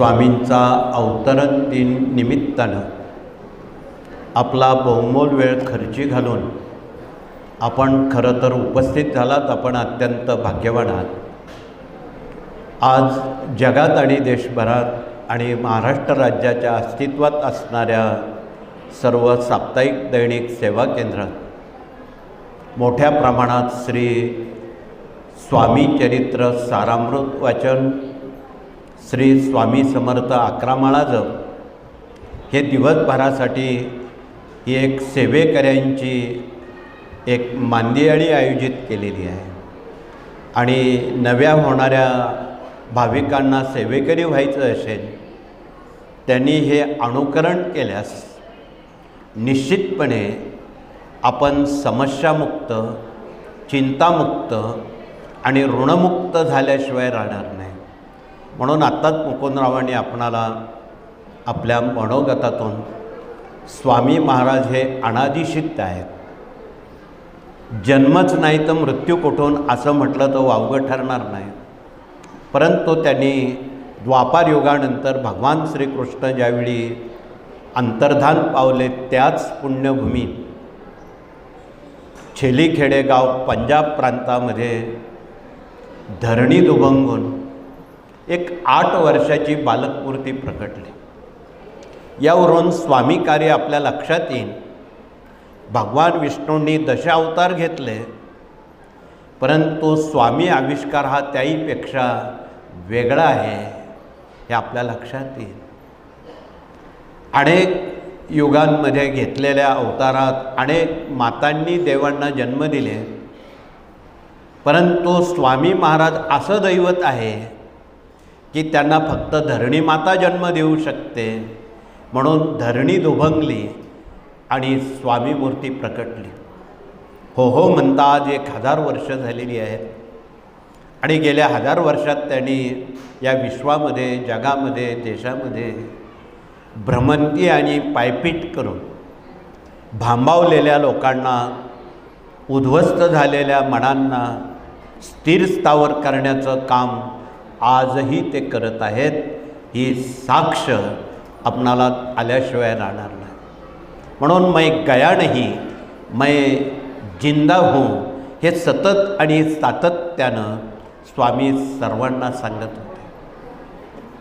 स्वामींचा अवतरण दिन निमित्तानं आपला बहुमोल वेळ खर्ची घालून आपण खरं तर उपस्थित झालात आपण अत्यंत भाग्यवान आहात. आज जगात आणि देशभरात आणि महाराष्ट्र राज्याच्या अस्तित्वात असणाऱ्या सर्व साप्ताहिक दैनिक सेवा केंद्रात मोठ्या प्रमाणात श्री स्वामी चरित्र सारामृत वाचन श्री स्वामी समर्थ अकरामाळा जप. हे दिवसभरासाठी ही एक सेवेकऱ्यांची एक मांदियाळी आयोजित केलेली आहे. आणि नव्या होणाऱ्या भाविकांना सेवेकरी व्हायचं असेल त्यांनी हे अनुकरण केल्यास निश्चितपणे आपण समस्यामुक्त चिंतामुक्त आणि ऋणमुक्त झाल्याशिवाय राहणार नाही. म्हणून आत्ताच मुकुंदरावांनी आपणाला आपल्या मनोगतातून स्वामी महाराज हे अनादिसिद्ध आहेत. जन्मच नाही तर मृत्यू कुठून असं म्हटलं तर वावगं ठरणार नाही. परंतु त्यांनी द्वापार युगानंतर भगवान श्रीकृष्ण ज्यावेळी अंतर्धान पावले त्याच पुण्यभूमीत छेली खेडेगाव पंजाब प्रांतामध्ये धरणी दुभंगून एक आठ वर्षाची बालकमूर्ती प्रकटली. यावरून स्वामी कार्य आपल्या लक्षात येईल भगवान विष्णूंनी दशावतार घेतले परंतु स्वामी आविष्कार हा त्याहीपेक्षा वेगळा आहे हे आपल्या लक्षात येईल अनेक युगांमध्ये घेतलेल्या अवतारात अनेक मातांनी देवांना जन्म दिले परंतु स्वामी महाराज असं दैवत आहे की त्यांना फक्त धरणी माता जन्म देऊ शकते. म्हणून धरणी दुभंगली आणि स्वामी मूर्ती प्रकटली. हो हो म्हणता आज एक हजार वर्ष झालेली आहेत. आणि गेल्या हजार वर्षात त्यांनी या विश्वामध्ये जगामध्ये देशामध्ये भ्रमंती आणि पायपीट करून भांबावलेल्या लोकांना उद्ध्वस्त झालेल्या मनांना स्थिर स्थावर करण्याचं काम आजही ते करत आहेत ही साक्ष आपणाला आल्याशिवाय राहणार नाही. म्हणून मै गया नाही मै जिंदा हो हे सतत आणि सातत्यानं स्वामी सर्वांना सांगत होते.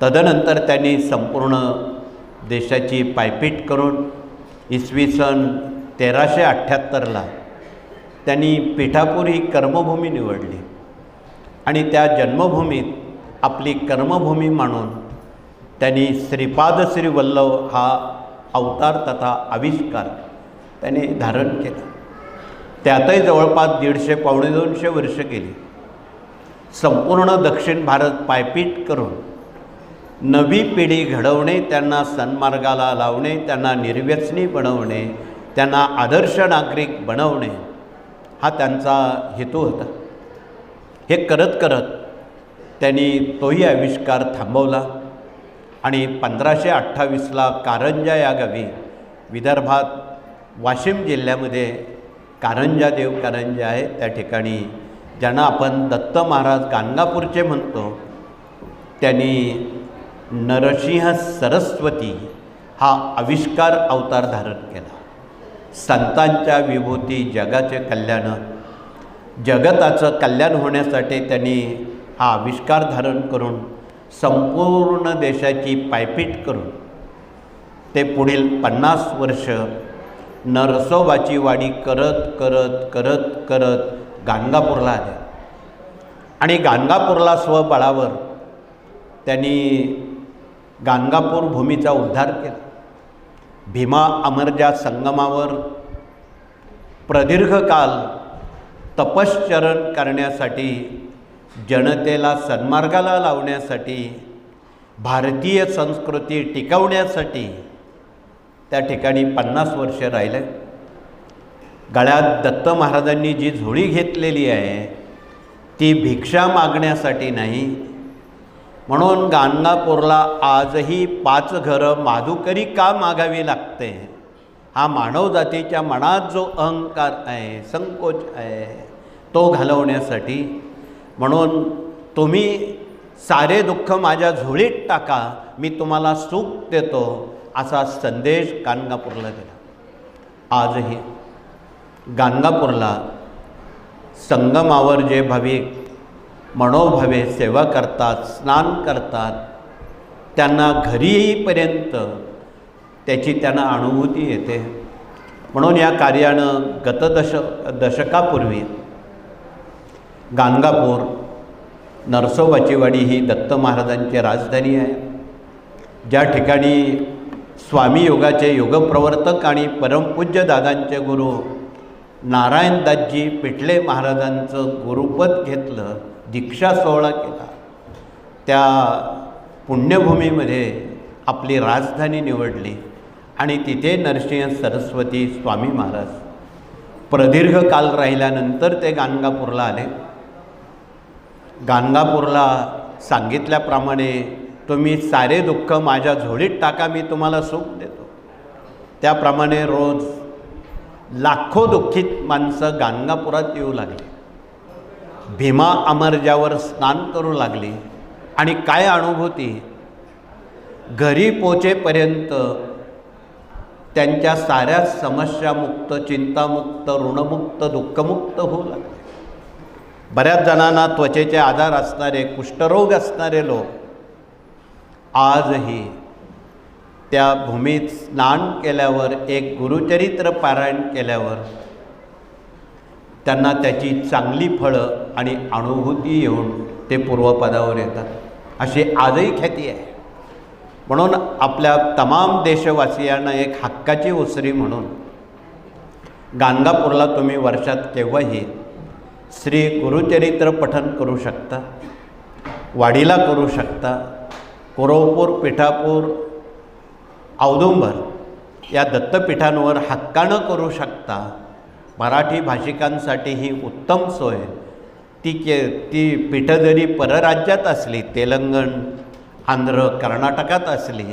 तदनंतर त्यांनी संपूर्ण देशाची पायपीट करून इसवी सन तेराशे अठ्ठ्याहत्तरला त्यांनी पिठापुरी कर्मभूमी निवडली आणि त्या जन्मभूमीत आपली कर्मभूमी मानून त्यांनी श्रीपाद श्री वल्लभ हा अवतार तथा आविष्कार त्यांनी धारण केला. त्यातही जवळपास दीडशे पावणे दोनशे वर्ष गेली. संपूर्ण दक्षिण भारत पायपीट करून नवी पिढी घडवणे त्यांना सन्मार्गाला लावणे त्यांना निर्व्यसनी बनवणे त्यांना आदर्श नागरिक बनवणे हा त्यांचा हेतू होता. हे करत करत त्यांनी तोही आविष्कार थांबवला. आणि पंधराशे अठ्ठावीसला कारंजा या गावी विदर्भात वाशिम जिल्ह्यामध्ये कारंजा देव कारंजा आहे. त्या ठिकाणी ज्यांना आपण दत्त महाराज गाणगापूरचे म्हणतो त्यांनी नरसिंह सरस्वती हा आविष्कार अवतार धारण केला. संतांच्या विभूती जगाचे कल्याण जगताचं कल्याण होण्यासाठी त्यांनी हा आविष्कार धारण करून संपूर्ण देशाची पायपीट करून ते पुढील पन्नास वर्ष नरसोबाची वाडी करत करत करत करत गाणगापूरला आले. आणि गाणगापूरला स्वबळावर त्यांनी गाणगापूर भूमीचा उद्धार केला. भीमा अमरजा संगमावर प्रदीर्घ काल तपश्चरण करण्यासाठी जनतेला सन्मार्गाला लावण्यासाठी भारतीय संस्कृती टिकवण्यासाठी त्या ठिकाणी पन्नास वर्ष राहिले. गळ्यात दत्त महाराजांनी जी झोळी घेतलेली आहे ती भिक्षा मागण्यासाठी नाही. म्हणून गाणगापूरला आजही पाच घरं माधुकरी का मागावी लागते? हा मानवजातीच्या मनात जो अहंकार आहे संकोच आहे तो घालवण्यासाठी म्हणून तुम्ही सारे दुःख माझ्या झोळीत टाका मी तुम्हाला सुख देतो असा संदेश गाणगापूरला दिला. आजही गाणगापूरला संगमावर जे भाविक मनोभावे सेवा करतात स्नान करतात त्यांना घरी येईपर्यंत त्याची त्यांना अनुभूती येते. म्हणून या कार्यानं गतदश दशकापूर्वी गाणगापूर नरसोबाचीवाडी ही दत्त महाराजांची राजधानी आहे. ज्या ठिकाणी स्वामी योगाचे योगप्रवर्तक आणि परमपूज्य दादांचे गुरु नारायणदासजी पिठले महाराजांचं गुरुपद घेतलं दीक्षा सोहळा केला. त्या पुण्यभूमीमध्ये आपली राजधानी निवडली आणि तिथे नरसिंह सरस्वती स्वामी महाराज प्रदीर्घ काल राहिल्यानंतर ते गाणगापूरला आले. गाणगापूरला सांगितल्याप्रमाणे तुम्ही सारे दुःख माझ्या झोळीत टाका मी तुम्हाला सुख देतो. त्याप्रमाणे रोज लाखो दुःखित माणसं गाणगापुरात येऊ लागली. भीमा अमरजावर स्नान करू लागली आणि काय अनुभूती? घरी पोचेपर्यंत त्यांच्या साऱ्या समस्यामुक्त चिंतामुक्त ऋणमुक्त दुःखमुक्त होऊ लागले. बऱ्याच जणांना त्वचेचे आजार असणारे कुष्ठरोग असणारे लोक आजही त्या भूमीत स्नान केल्यावर एक गुरुचरित्र पारायण केल्यावर त्यांना त्याची चांगली फळं आणि अनुभूती येऊन ते पूर्वपदावर येतात. अशी आजही ख्याती आहे. म्हणून आपल्या तमाम देशवासियांना एक हक्काची उसरी म्हणून गाणगापूरला तुम्ही वर्षात केव्हाही श्री गुरुचरित्र पठन करू शकता वाडीला करू शकता कोरोपूर पिठापूर औदुंबर या दत्तपीठांवर हक्कानं करू शकता. मराठी भाषिकांसाठी ही उत्तम सोय. ती के ती पीठं जरी परराज्यात असली तेलंगण आंध्र कर्नाटकात असली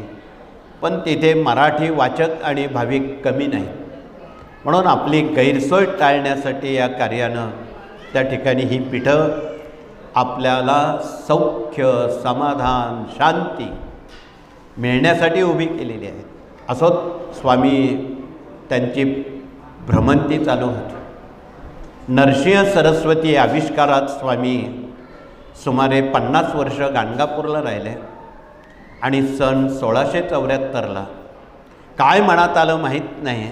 पण तिथे मराठी वाचक आणि भाविक कमी नाहीत. म्हणून आपली गैरसोय टाळण्यासाठी या कार्यानं त्या ठिकाणी ही पीठं आपल्याला सौख्य समाधान शांती मिळण्यासाठी उभी केलेली आहेत. असंच स्वामी त्यांची भ्रमंती चालू होती. नरसिंह सरस्वती आविष्कारात स्वामी सुमारे पन्नास वर्ष गाणगापूरला राहिले आणि सन सोळाशे चौऱ्याहत्तरला काय मनात आलं माहीत नाही.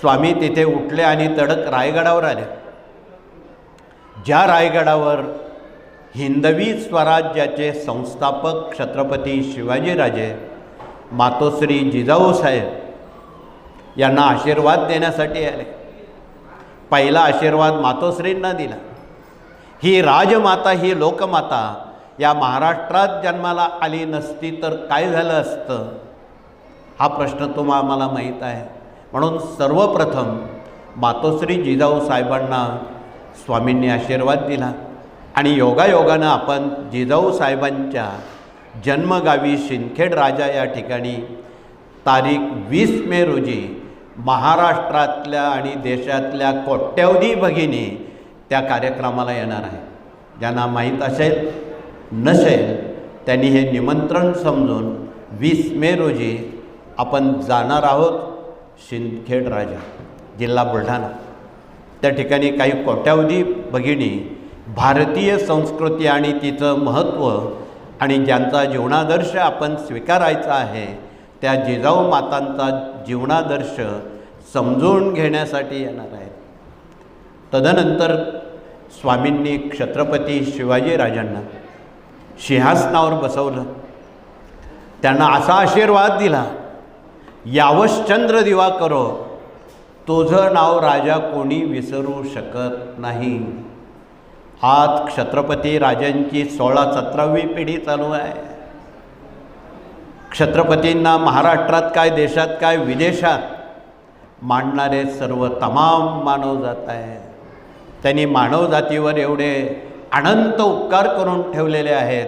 स्वामी तिथे उठले आणि तडक रायगडावर आले. ज्या रायगडावर हिंदवी स्वराज्याचे संस्थापक छत्रपती शिवाजीराजे मातोश्री जिजाऊ साहेब यांना आशीर्वाद देण्यासाठी आले. पहिला आशीर्वाद मातोश्रींना दिला. ही राजमाता ही लोकमाता या महाराष्ट्रात जन्माला आली नसती तर काय झालं असतं? हा प्रश्न तुम्हा आम्हाला माहीत आहे. म्हणून सर्वप्रथम मातोश्री जिजाऊ साहेबांना स्वामींनी आशीर्वाद दिला. आणि योगायोगानं आपण जिजाऊ साहेबांच्या जन्मगावी शिंदखेड राजा या ठिकाणी तारीख वीस मे रोजी महाराष्ट्रातल्या आणि देशातल्या कोट्यवधी भगिनी त्या कार्यक्रमाला येणार आहे ज्यांना माहीत असेल नसेल त्यांनी हे निमंत्रण समजून वीस मे रोजी आपण जाणार आहोत शिंदखेड राजा जिल्हा बुलढाणा. त्या ठिकाणी काही कोट्यावधी भगिनी भारतीय संस्कृती आणि तिचं महत्त्व आणि ज्यांचा जीवनादर्श आपण स्वीकारायचा आहे त्या जिजाऊ मातांचा जीवनादर्श समजून घेण्यासाठी येणार आहेत. तदनंतर स्वामींनी छत्रपती शिवाजीराजांना सिंहासनावर बसवलं. त्यांना असा आशीर्वाद दिला यावश्चंद्र दिवा करो तुझं नाव राजा कोणी विसरू शकत नाही. आज छत्रपती राजांची सोळा सतरावी पिढी चालू आहे. छत्रपतींना महाराष्ट्रात काय देशात काय विदेशात मांडणारे सर्व तमाम मानव जात आहे. त्यांनी मानवजातीवर एवढे अनंत उपकार करून ठेवलेले आहेत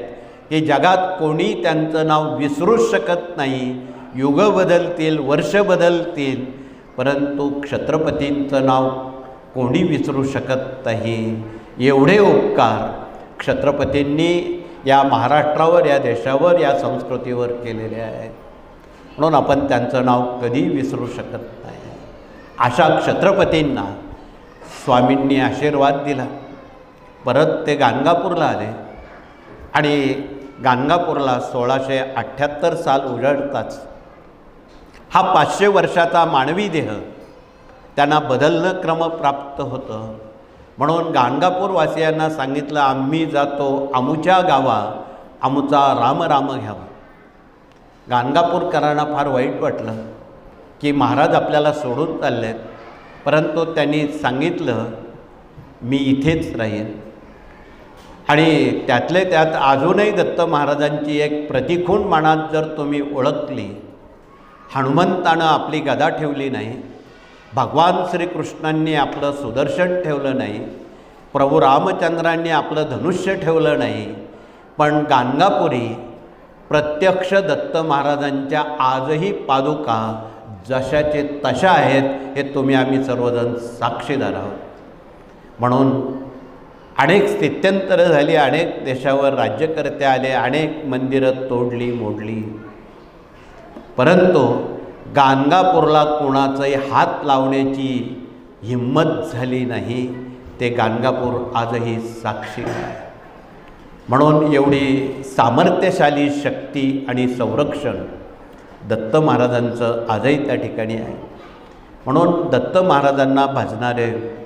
की जगात कोणी त्यांचं नाव विसरूच शकत नाही. युग बदलतील वर्ष बदलतील परंतु क्षत्रपतींचं नाव कोणी विसरू शकत नाही एवढे उपकार छत्रपतींनी या महाराष्ट्रावर या देशावर या संस्कृतीवर केलेले आहेत. म्हणून आपण त्यांचं नाव कधी विसरू शकत नाही. अशा क्षत्रपतींना स्वामींनी आशीर्वाद दिला. परत ते गाणगापूरला आले. आणि गाणगापूरला सोळाशे अठ्ठ्याहत्तर साल उजळताच हा पाचशे वर्षाचा मानवी देह. त्यांना बदलणं क्रमप्राप्त होतं. म्हणून गाणगापूरवासियांना सांगितलं आम्ही जातो आमुच्या गावा आमुचा राम राम घ्यावा. गाणगापूरकरांना फार वाईट वाटलं की महाराज आपल्याला सोडून चालले आहेत परंतु त्यांनी सांगितलं मी इथेच राहीन. आणि त्यातले त्यात अजूनही दत्त महाराजांची एक प्रतिखूण मानात जर तुम्ही ओळखली हनुमंतानं आपली गदा ठेवली नाही. भगवान श्रीकृष्णांनी आपलं सुदर्शन ठेवलं नाही. प्रभू रामचंद्रांनी आपलं धनुष्य ठेवलं नाही. पण गाणगापुरी प्रत्यक्ष दत्त महाराजांच्या आजही पादुका जशाचे तशा आहेत हे तुम्ही आम्ही सर्वजण साक्षीदार आहोत. म्हणून अनेक स्थित्यंतरं झाली अनेक देशावर राज्यकर्ते आले अनेक मंदिरं तोडली मोडली. परंतु गाणगापूरला कोणाचाही हात लावण्याची हिंमत झाली नाही ते गाणगापूर आजही साक्षी आहे. म्हणून एवढी सामर्थ्यशाली शक्ती आणि संरक्षण दत्त महाराजांचं आजही त्या ठिकाणी आहे. म्हणून दत्त महाराजांना भाजणारे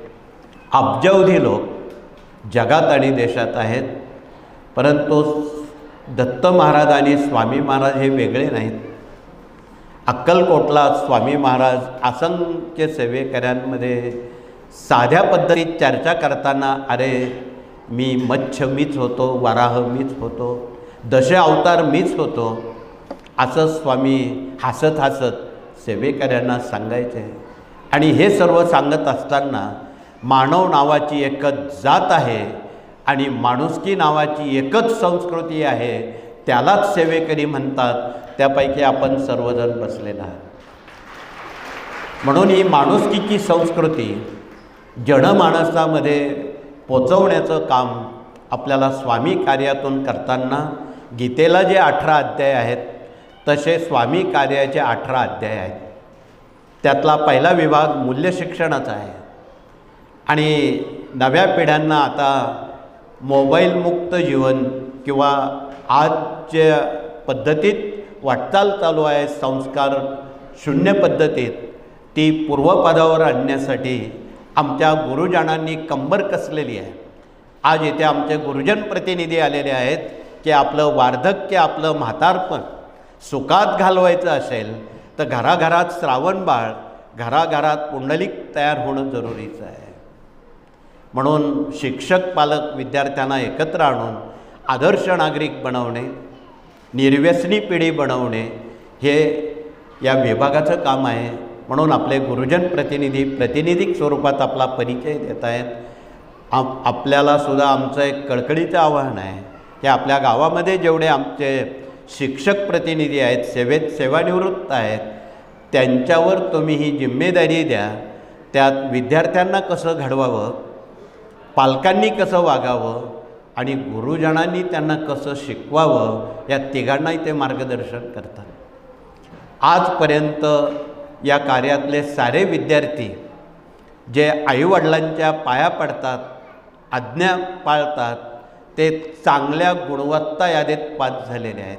अब्जावधी लोक जगात आणि देशात आहेत. परंतु दत्त महाराज आणि स्वामी महाराज हे वेगळे नाहीत. अक्कलकोटला स्वामी महाराज असंख्य सेवेकऱ्यांमध्ये साध्या पद्धतीत चर्चा करताना अरे मी मच्छ मीच होतो वराह मीच होतो दश अवतार मीच होतो असं स्वामी हसत हसत सेवेकऱ्यांना सांगायचे. आणि हे सर्व सांगत असताना मानव नावाची एकच जात आहे आणि माणुसकी नावाची एकच संस्कृती आहे त्यालाच सेवेकरी म्हणतात त्यापैकी आपण सर्वजण बसलेला आहात. म्हणून ही माणुसकीची संस्कृती जनमानसामध्ये पोचवण्याचं काम आपल्याला स्वामी कार्यातून करताना गीतेला जे अठरा अध्याय आहेत तसे स्वामी कार्याचे अठरा अध्याय आहेत. त्यातला पहिला विभाग मूल्यशिक्षणाचा आहे. आणि नव्या पिढ्यांना आता मोबाईलमुक्त जीवन किंवा आजच्या पद्धतीत वाटचाल चालू आहे संस्कार शून्य पद्धतीत. ती पूर्वपदावर आणण्यासाठी आमच्या गुरुजनांनी कंबर कसलेली आहे. आज इथे आमचे गुरुजन प्रतिनिधी आलेले आहेत की आपलं वार्धक्य आपलं म्हातारपण सुखात घालवायचं असेल तर घराघरात श्रावण बाळ घराघरात पुंडलिक तयार होणं जरुरीचं आहे. म्हणून शिक्षक पालक विद्यार्थ्यांना एकत्र आणून आदर्श नागरिक बनवणे निर्व्यसनी पिढी बनवणे हे या विभागाचं काम आहे. म्हणून आपले गुरुजन प्रतिनिधी प्रतिनिधिक स्वरूपात आपला परिचय देत आहेत. आप आपल्यालासुद्धा आमचं एक कळकळीचं आव्हान आहे. की आपल्या गावामध्ये जेवढे आमचे शिक्षक प्रतिनिधी आहेत सेवेत सेवानिवृत्त आहेत त्यांच्यावर तुम्ही ही जिम्मेदारी द्या. त्यात विद्यार्थ्यांना कसं घडवावं? पालकांनी कसं वागावं? आणि गुरुजनांनी त्यांना कसं शिकवावं या तिघांनाही ते मार्गदर्शन करतात. आजपर्यंत या कार्यातले सारे विद्यार्थी जे आईवडिलांच्या पाया पडतात आज्ञा पाळतात ते चांगल्या गुणवत्ता यादीत पास झालेले आहेत.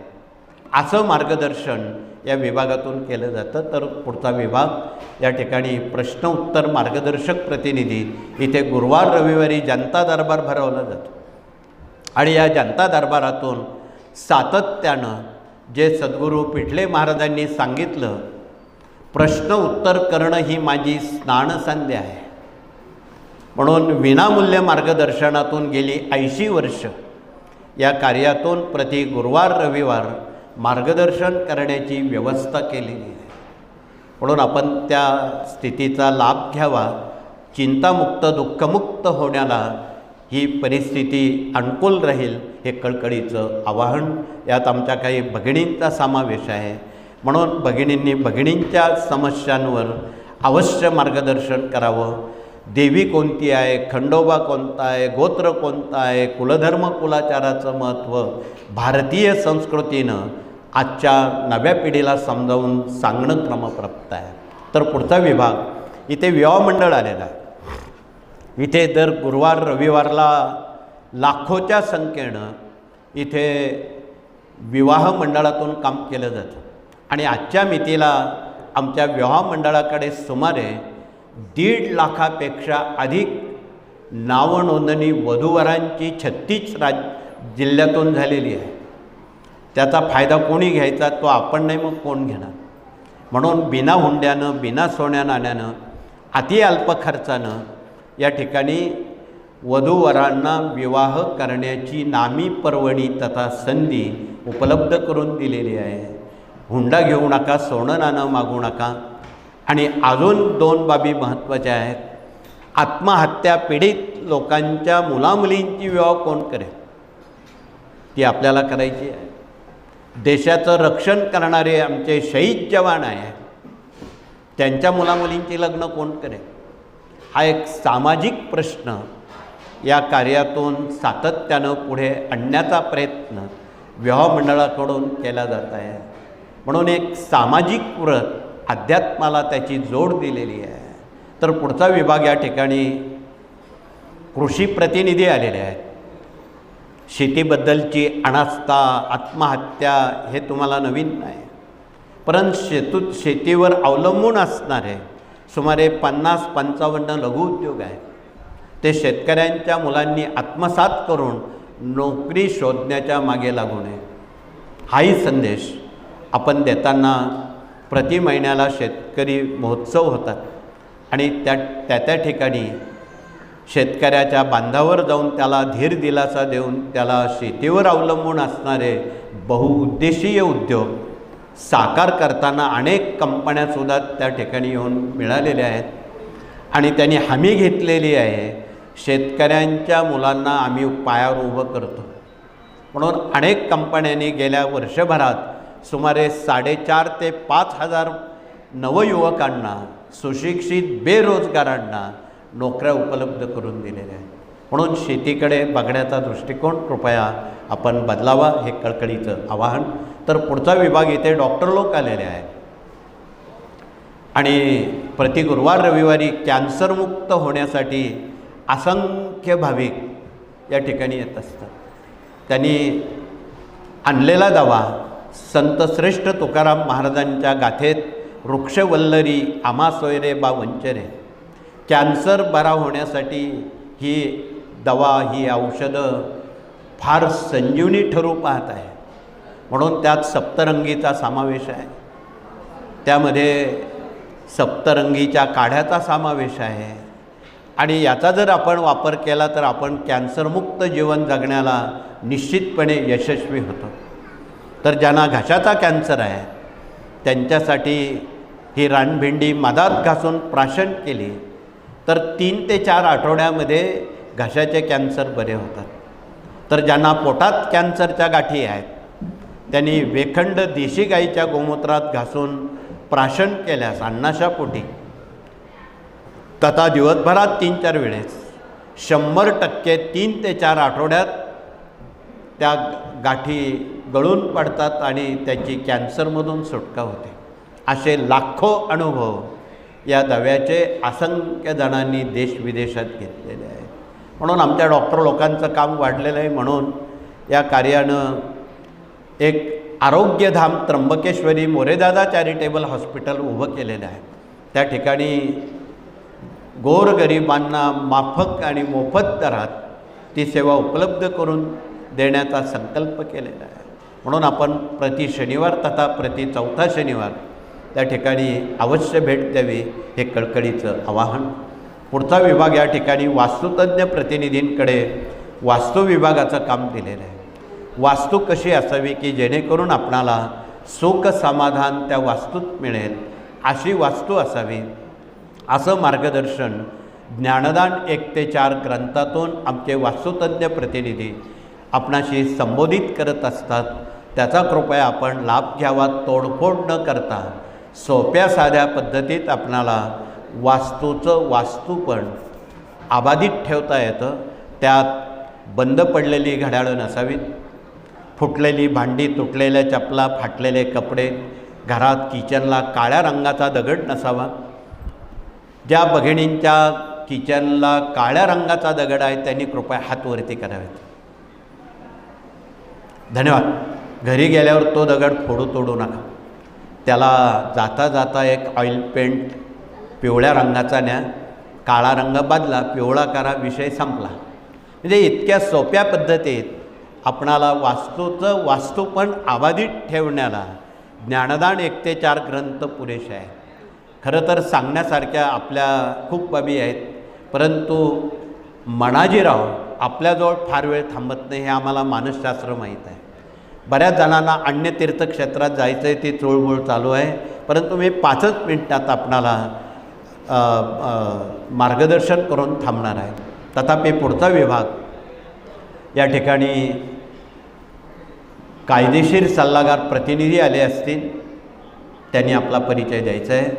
असं मार्गदर्शन या विभागातून केलं जातं. तर पुढचा विभाग या ठिकाणी प्रश्न उत्तर मार्गदर्शक प्रतिनिधी इथे गुरुवार रविवारी जनता दरबार भरवला जातो. आणि या जनता दरबारातून सातत्यानं जे सद्गुरू पिठले महाराजांनी सांगितलं प्रश्न उत्तर करणं ही माझी स्नानसंध्या आहे. म्हणून विनामूल्य मार्गदर्शनातून गेली ऐंशी वर्ष या कार्यातून प्रति गुरुवार रविवार मार्गदर्शन करण्याची व्यवस्था केलेली आहे. म्हणून आपण त्या स्थितीचा लाभ घ्यावा. चिंतामुक्त दुःखमुक्त होण्याला ही परिस्थिती अनुकूल राहील हे कळकळीचं आवाहन. यात आमच्या काही भगिनींचा समावेश आहे. म्हणून भगिनींनी भगिनींच्या समस्यांवर अवश्य मार्गदर्शन करावं. देवी कोणती आहे? खंडोबा कोणता आहे? गोत्र कोणता आहे? कुलधर्म कुलाचाराचं महत्त्व भारतीय संस्कृतीनं आजच्या नव्या पिढीला समजावून सांगणं क्रमप्राप्त आहे. तर पुढचा विभाग इथे विवाह मंडळ आलेला आहे. इथे दर गुरुवार रविवारला लाखोच्या संख्येनं इथे विवाह मंडळातून काम केलं जातं. आणि आजच्या मितीला आमच्या विवाह मंडळाकडे सुमारे दीड लाखापेक्षा अधिक नावनोंदणी वधूवरांची छत्तीस राज जिल्ह्यातून झालेली आहे. त्याचा फायदा कोणी घ्यायचा तो आपण नाही मग कोण घेणार? म्हणून बिना हुंड्यानं बिना सोन्या नाण्यानं अति अल्प खर्चानं या ठिकाणी वधूवरांना विवाह करण्याची नामी पर्वणी तथा संधी उपलब्ध करून दिलेली आहे. हुंडा घेऊ नका सोनं नाणं मागू नका. आणि अजून दोन बाबी महत्त्वाच्या आहेत. आत्महत्या पीडित लोकांच्या मुलामुलींची विवाह कोण करेल? ती आपल्याला करायची आहे. देशाचं रक्षण करणारे आमचे शहीद जवान आहे त्यांच्या मुलामुलींची लग्न कोण करेल? हा एक सामाजिक प्रश्न या कार्यातून सातत्यानं पुढे आणण्याचा प्रयत्न विवाह मंडळाकडून केला जात आहे. म्हणून एक सामाजिक व्रत अध्यात्माला त्याची जोड दिलेली आहे. तर पुढचा विभाग या ठिकाणी कृषी प्रतिनिधी आलेले आहेत. शेतीबद्दलची अनास्था आत्महत्या हे तुम्हाला नवीन नाही. परंतु शेतू शेतीवर अवलंबून असणारे सुमारे पन्नास पंचावन्न लघुउद्योग आहेत. ते शेतकऱ्यांच्या मुलांनी आत्मसात करून नोकरी शोधण्याच्या मागे लागू नये हाही संदेश आपण देताना प्रति महिन्याला शेतकरी महोत्सव होतात. आणि त्या त्या त्या ठिकाणी शेतकऱ्याच्या बांधावर जाऊन त्याला धीर दिलासा देऊन त्याला शेतीवर अवलंबून असणारे बहुउद्देशीय उद्योग साकार करताना अनेक कंपन्यासुद्धा त्या ठिकाणी येऊन मिळालेल्या आहेत. आणि त्यांनी हमी घेतलेली आहे. शेतकऱ्यांच्या मुलांना आम्ही पायावर उभं करतो. म्हणून अनेक कंपन्यांनी गेल्या वर्षभरात सुमारे साडेचार ते पाच हजार नवयुवकांना सुशिक्षित बेरोजगारांना नोकऱ्या उपलब्ध करून दिलेल्या आहेत. म्हणून शेतीकडे बघण्याचा दृष्टिकोन कृपया आपण बदलावा हे कळकळीचं आवाहन. तर पुढचा विभाग इथे डॉक्टर लोक आलेले आहेत. आणि प्रति गुरुवार रविवारी कॅन्सरमुक्त होण्यासाठी असंख्य भाविक या ठिकाणी येत असतात. त्यांनी आणलेला दावा संत श्रेष्ठ तुकाराम महाराजांच्या गाथेत वृक्षवल्लरी आमा सोयरे बा वंचरे. कॅन्सर बरा होण्यासाठी ही दवा ही औषधं फार संजीवनी ठरू पाहत आहे. म्हणून त्यात सप्तरंगीचा समावेश आहे. त्यामध्ये सप्तरंगीच्या काढ्याचा समावेश आहे. आणि याचा जर आपण वापर केला तर आपण कॅन्सरमुक्त जीवन जगण्याला निश्चितपणे यशस्वी होतो. तर ज्यांना घशाचा कॅन्सर आहे त्यांच्यासाठी ही रानभेंडी मधात घासून प्राशन केली तर तीन ते चार आठवड्यामध्ये घशाचे कॅन्सर बरे होतात. तर ज्यांना पोटात कॅन्सरच्या गाठी आहेत त्यांनी वेखंड देशी गाईच्या गोमूत्रात घासून प्राशन केल्यास अन्नाशा पोटी तथा दिवसभरात तीन चार वेळेस शंभर टक्के तीन ते चार आठवड्यात त्या गाठी गळून पडतात आणि त्याची कॅन्सरमधून सुटका होते. असे लाखो अनुभव या दव्याचे असंख्य जणांनी देशविदेशात घेतलेले आहेत. म्हणून आमच्या डॉक्टर लोकांचं काम वाढलेलं आहे म्हणून या कार्यानं एक आरोग्यधाम त्र्यंबकेश्वरी मोरेदादा चॅरिटेबल हॉस्पिटल उभं केलेलं आहे. त्या ठिकाणी गोरगरिबांना माफक आणि मोफत दरात ती सेवा उपलब्ध करून देण्याचा संकल्प केलेला आहे. म्हणून आपण प्रति शनिवार तथा प्रति चौथा शनिवार त्या ठिकाणी अवश्य भेट द्यावी हे कळकळीचं आवाहन. पुढचा विभाग या ठिकाणी वास्तुतज्ञ प्रतिनिधींकडे वास्तू विभागाचं काम दिलेलं आहे. वास्तू कशी असावी की जेणेकरून आपणाला सुख समाधान त्या वास्तूत मिळेल अशी वास्तू असावी? असं मार्गदर्शन ज्ञानदान एक ते चार ग्रंथातून आमचे वास्तुतज्ञ प्रतिनिधी आपणाशी संबोधित करत असतात. त्याचा कृपया आपण लाभ घ्यावा तोडफोड न करता सोप्या साध्या पद्धतीत आपणाला वास्तूचं वास्तूपण आबाधित ठेवता येतं. त्यात बंद पडलेली घड्याळं नसावीत. फुटलेली भांडी तुटलेल्या चपला फाटलेले कपडे घरात किचनला काळ्या रंगाचा दगड नसावा. ज्या भगिणींच्या किचनला काळ्या रंगाचा दगड आहे त्यांनी कृपया हातवरती करावेत. धन्यवाद. घरी गेल्यावर तो दगड फोडू तोडू नका. त्याला जाता जाता एक ऑइल पेंट पिवळ्या रंगाचा न्या काळा रंग बदला पिवळा करा विषय संपला. म्हणजे इतक्या सोप्या पद्धतीत आपणाला वास्तूचं वास्तू पण आबाधित ठेवण्याला ज्ञानदान एक ते चार ग्रंथ पुरेसे आहेत. खरं तर सांगण्यासारख्या आपल्या खूप बाबी आहेत परंतु मनाजीराव आपल्याजवळ फार वेळ थांबत नाही हे आम्हाला मानसशास्त्र माहीत आहे. बऱ्याच जणांना अन्य तीर्थक्षेत्रात जायचं आहे ती चोळबोळ चालू आहे परंतु मी पाचच मिनिटात आपणाला मार्गदर्शन करून थांबणार आहे. तथापि पुढचा विभाग या ठिकाणी कायदेशीर सल्लागार प्रतिनिधी आले असतील त्यांनी आपला परिचय द्यायचा आहे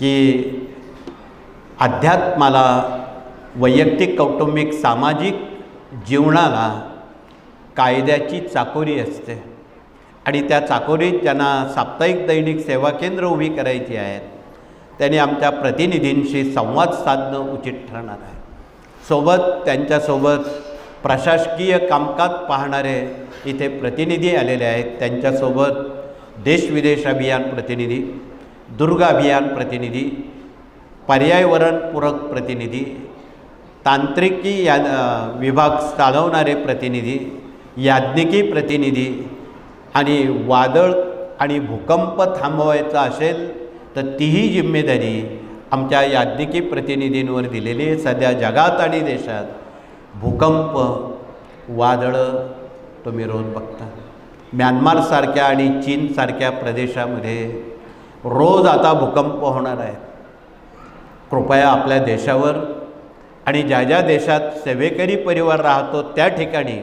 की अध्यात्माला वैयक्तिक कौटुंबिक सामाजिक जीवनाला कायद्याची चाकोरी असते. आणि त्या चाकोरीत ज्यांना साप्ताहिक दैनिक सेवा केंद्र उभी करायची आहेत. त्यांनी आमच्या प्रतिनिधींशी संवाद साधणं उचित ठरणार आहे. सोबत त्यांच्यासोबत प्रशासकीय कामकाज पाहणारे इथे प्रतिनिधी आलेले आहेत. त्यांच्यासोबत देशविदेश अभियान प्रतिनिधी दुर्ग अभियान प्रतिनिधी पर्यावरणपूरक प्रतिनिधी तांत्रिकी या विभाग चालवणारे प्रतिनिधी याज्ञिकी प्रतिनिधी आणि वादळ आणि भूकंप थांबवायचा असेल तर तीही जिम्मेदारी आमच्या याज्ञिकी प्रतिनिधींवर दिलेली आहे. सध्या जगात आणि देशात भूकंप वादळं तुम्ही रोज बघता. म्यानमारसारख्या आणि चीनसारख्या प्रदेशामध्ये रोज आता भूकंप होणार आहेत कृपया आपल्या देशावर आणि ज्या ज्या देशात सेवेकरी परिवार राहतो त्या ठिकाणी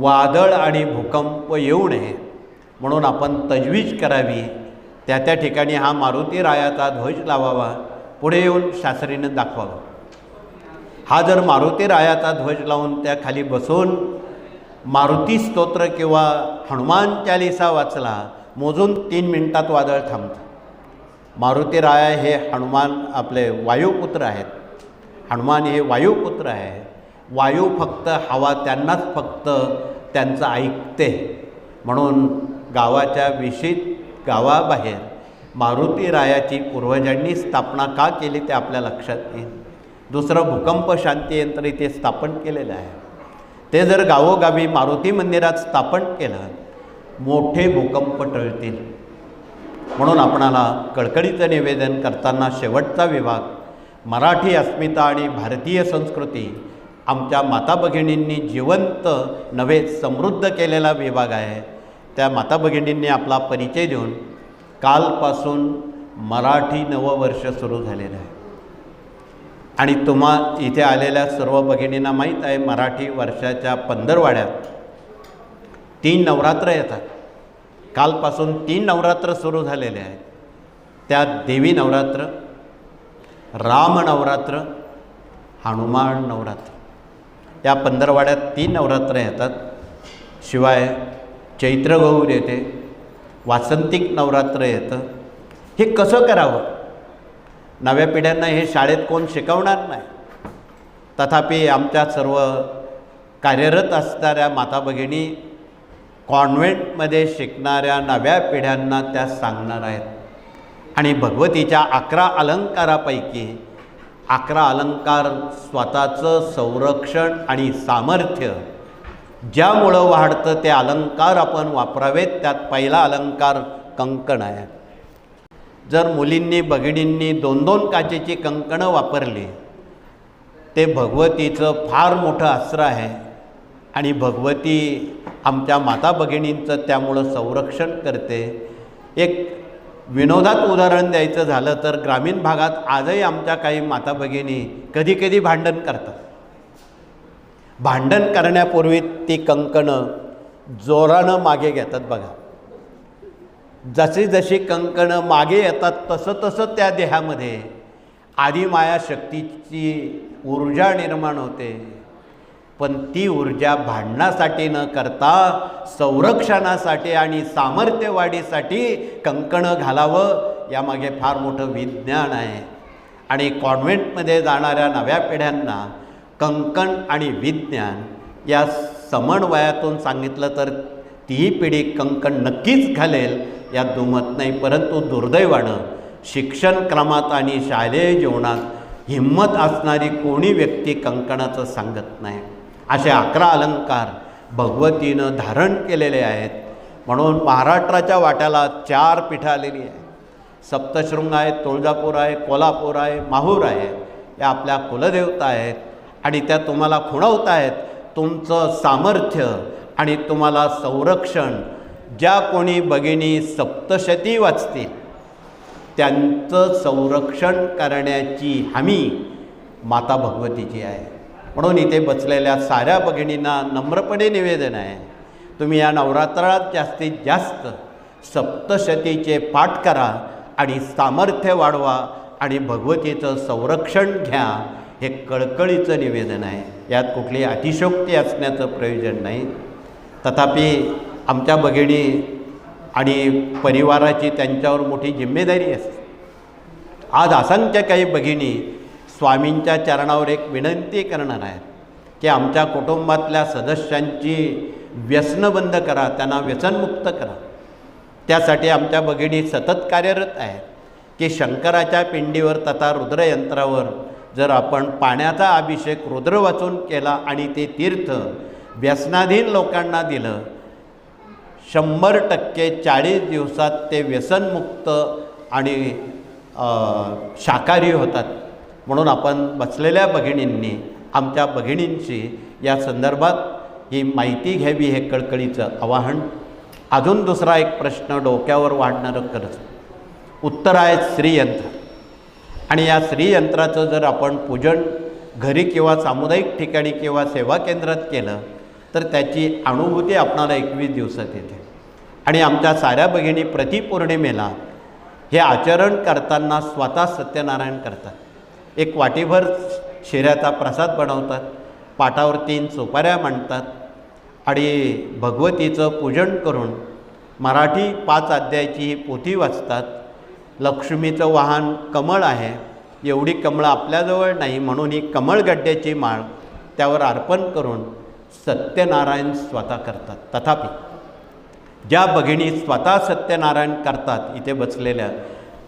वादळ आणि भूकंप येऊ नये म्हणून आपण तजवीज करावी. त्या त्या ठिकाणी हा मारुती रायाचा ध्वज लावावा. पुढे येऊन शास्त्रीनं दाखवावा. हा जर मारुती रायाचा ध्वज लावून त्या खाली बसून मारुती स्तोत्र किंवा हनुमान चालिसा वाचला मोजून तीन मिनिटात वादळ थांबतं. मारुती राया हे हनुमान आपले वायुपुत्र आहेत. हनुमान हे वायुपुत्र आहे. वायू फक्त हवा त्यांनाच फक्त त्यांचं ऐकते. म्हणून गावाच्या विशिष्ट गावाबाहेर मारुती रायाची पूर्वजांनी स्थापना का केली ते आपल्या लक्षात येईल. दुसरं भूकंप शांती यंत्र इथे स्थापन केलेलं आहे. ते जर गावोगावी मारुती मंदिरात स्थापन केलं मोठे भूकंप टळतील. म्हणून आपणाला कळकळीचं निवेदन करताना शेवटचा विभाग मराठी अस्मिता आणि भारतीय संस्कृती आमच्या माता भगिनींनी जिवंत नव्हे समृद्ध केलेला विभाग आहे. त्या माता भगिनींनी आपला परिचय देऊन कालपासून मराठी नववर्ष सुरू झालेलं आहे. आणि तुम्हा इथे आलेल्या सर्व भगिनींना माहीत आहे मराठी वर्षाच्या पंधरवाड्यात तीन नवरात्र येतात. कालपासून तीन नवरात्र सुरू झालेले आहेत. त्यात देवी नवरात्र राम नवरात्र हनुमान नवरात्र. या पंधरवाड्यात तीन नवरात्र येतात. शिवाय चैत्रगौर येते वासंतिक नवरात्र येतं. हे कसं करावं? नव्या पिढ्यांना हे शाळेत कोण शिकवणार नाही. तथापि आमच्या सर्व कार्यरत असणाऱ्या माता भगिनी कॉन्व्हेंटमध्ये शिकणाऱ्या नव्या पिढ्यांना त्या सांगणार आहेत. आणि भगवतीच्या अकरा अलंकारापैकी अकरा अलंकार स्वतःचं संरक्षण आणि सामर्थ्य ज्यामुळं वाढतं ते अलंकार आपण वापरावेत त्यात पहिला अलंकार कंकण आहे. जर मुलींनी भगिनींनी दोन दोन काचेची कंकणं वापरली ते भगवतीचं फार मोठं अस्त्र आहे आणि भगवती आमच्या माता भगिनींचं त्यामुळं संरक्षण करते. एक विनोदात उदाहरण द्यायचं झालं तर ग्रामीण भागात आजही आमच्या काही माता भगिनी कधी कधी भांडण करतात. भांडण करण्यापूर्वी ती कंकणं जोरानं मागे घेतात बघा. जशी जशी कंकणं मागे येतात तसं तसं त्या देहामध्ये आदिमाया शक्तीची ऊर्जा निर्माण होते. पण ती ऊर्जा भांडणासाठी न करता संरक्षणासाठी आणि सामर्थ्यवाढीसाठी कंकणं घालावं यामागे फार मोठं विज्ञान आहे. आणि कॉन्व्हेंटमध्ये जाणाऱ्या नव्या पिढ्यांना कंकण आणि विज्ञान या समन्वयातून सांगितलं तर तीही पिढी कंकण नक्कीच घालेल यात दुमत नाही. परंतु दुर्दैवानं शिक्षण क्रमात आणि शालेय जीवनात हिंमत असणारी कोणी व्यक्ती कंकणाचं सांगत नाही. असे अकरा अलंकार भगवतीनं धारण केलेले आहेत. म्हणून महाराष्ट्राच्या वाट्याला चार पीठं आलेली आहे सप्तशृंग आहेत तुळजापूर आहे कोल्हापूर आहे माहूर आहे. या आपल्या कुलदेवता आहेत. आणि त्या तुम्हाला खुणवत आहेत तुमचं सामर्थ्य आणि तुम्हाला संरक्षण. ज्या कोणी भगिनी सप्तशती वाचतील त्यांचं संरक्षण करण्याची हमी माता भगवतीची आहे. म्हणून इथे बसलेल्या साऱ्या भगिनींना नम्रपणे निवेदन आहे तुम्ही या नवरात्रात जास्तीत जास्त सप्तशतीचे पाठ करा आणि सामर्थ्य वाढवा आणि भगवतीचं संरक्षण घ्या. हे कळकळीचं निवेदन आहे. यात कुठली अतिशोक्ती असण्याचं प्रयोजन नाही. तथापि आमच्या बघिणी आणि परिवाराची त्यांच्यावर मोठी जिम्मेदारी असते. आज असंख्य काही भगिनी स्वामींच्या चरणावर एक विनंती करणार आहेत की आमच्या कुटुंबातल्या सदस्यांची व्यसनं बंद करा त्यांना व्यसनमुक्त करा. त्यासाठी आमच्या भगिनी सतत कार्यरत आहेत की शंकराच्या पिंडीवर तथा रुद्रयंत्रावर जर आपण पाण्याचा अभिषेक रुद्र वाचून केला आणि ते तीर्थ व्यसनाधीन लोकांना दिलं शंभर टक्के चाळीस दिवसात ते व्यसनमुक्त आणि शाकाहारी होतात. म्हणून आपण बसलेल्या भगिनींनी आमच्या भगिनींशी या संदर्भात ही माहिती घ्यावी हे कळकळीचं आवाहन. अजून दुसरा एक प्रश्न डोक्यावर वाढणारं करत उत्तर आहे श्रीयंत्र. आणि या श्रीयंत्राचं जर आपण पूजन घरी किंवा सामुदायिक ठिकाणी किंवा सेवा केंद्रात केलं तर त्याची अनुभूती आपणाला एकवीस दिवसात येते. आणि आमच्या साऱ्या भगिनी प्रतिपौर्णिमेला हे आचरण करताना स्वतः सत्यनारायण करतात. एक वाटीभर शिऱ्याचा प्रसाद बनवतात पाटावर तीन सुपाऱ्या मांडतात आणि भगवतीचं पूजन करून मराठी पाच अध्यायाची ही पोथी वाचतात. लक्ष्मीचं वाहन कमळ आहे. एवढी कमळं आपल्याजवळ नाही म्हणून ही कमळगड्ड्याची माळ त्यावर अर्पण करून सत्यनारायण स्वतः करतात. तथापि ज्या भगिनी स्वतः सत्यनारायण करतात इथे बसलेल्या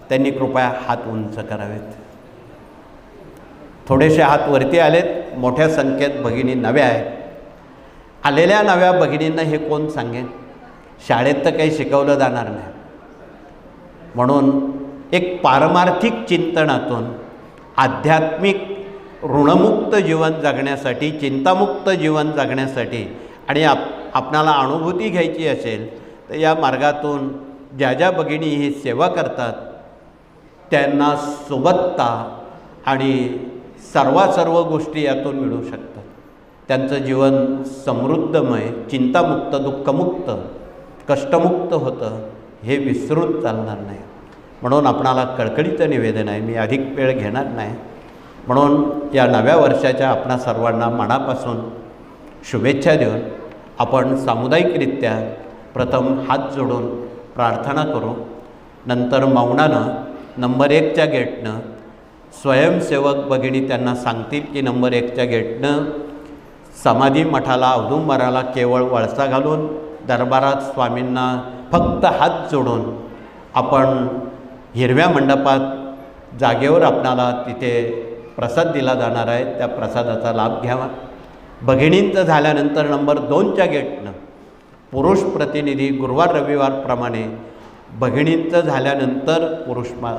त्यांनी कृपया हात उंच करावेत. थोडेसे हात वरती आलेत. मोठ्या संख्येत भगिनी नव्या आहेत. आलेल्या नव्या भगिनींना हे कोण सांगेन? शाळेत तर काही शिकवलं जाणार नाही. म्हणून एक पारमार्थिक चिंतनातून आध्यात्मिक ऋणमुक्त जीवन जगण्यासाठी चिंतामुक्त जीवन जगण्यासाठी आणि आप आपणाला अनुभूती घ्यायची असेल तर या मार्गातून ज्या ज्या भगिनी ही सेवा करतात त्यांना सुबत्ता आणि सर्व सर्व गोष्टी यातून मिळू शकतात. त्यांचं जीवन समृद्धमय चिंतामुक्त दुःखमुक्त कष्टमुक्त होतं हे विसरून चालणार नाही. म्हणून आपणाला कळकळीचं निवेदन आहे मी अधिक वेळ घेणार नाही. म्हणून या नव्या वर्षाच्या आपणा सर्वांना मनापासून शुभेच्छा देऊन आपण सामुदायिकरित्या प्रथम हात जोडून प्रार्थना करू. नंतर मौनानं नंबर एकच्या गेटनं स्वयंसेवक भगिनी त्यांना सांगतील की नंबर एकच्या गेटनं समाधी मठाला औदुंबराला केवळ वळसा घालून दरबारात स्वामींना फक्त हात जोडून आपण हिरव्या मंडपात जागेवर आपणाला तिथे प्रसाद दिला जाणार आहे. त्या प्रसादाचा लाभ घ्यावा. भगिनींचं झाल्यानंतर नंबर दोनच्या गेटनं पुरुष प्रतिनिधी गुरुवार रविवारप्रमाणे भगिनींचं झाल्यानंतर पुरुष मा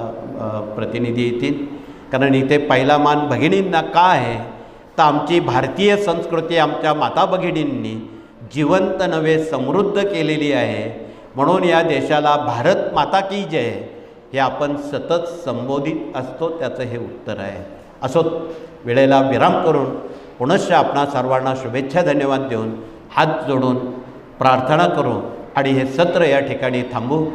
प्रतिनिधी येतील. कारण इथे पहिला मान भगिनींना का आहे? तर आमची भारतीय संस्कृती आमच्या माता भगिनींनी जिवंत नव्हे समृद्ध केलेली आहे. म्हणून या देशाला भारत माता की जय. हे आपण सतत संबोधित असतो त्याचं हे उत्तर आहे. असो वेळेला विराम करून पुनश्च आपणा सर्वांना शुभेच्छा धन्यवाद देऊन हात जोडून प्रार्थना करू आणि हे सत्र या ठिकाणी थांबू.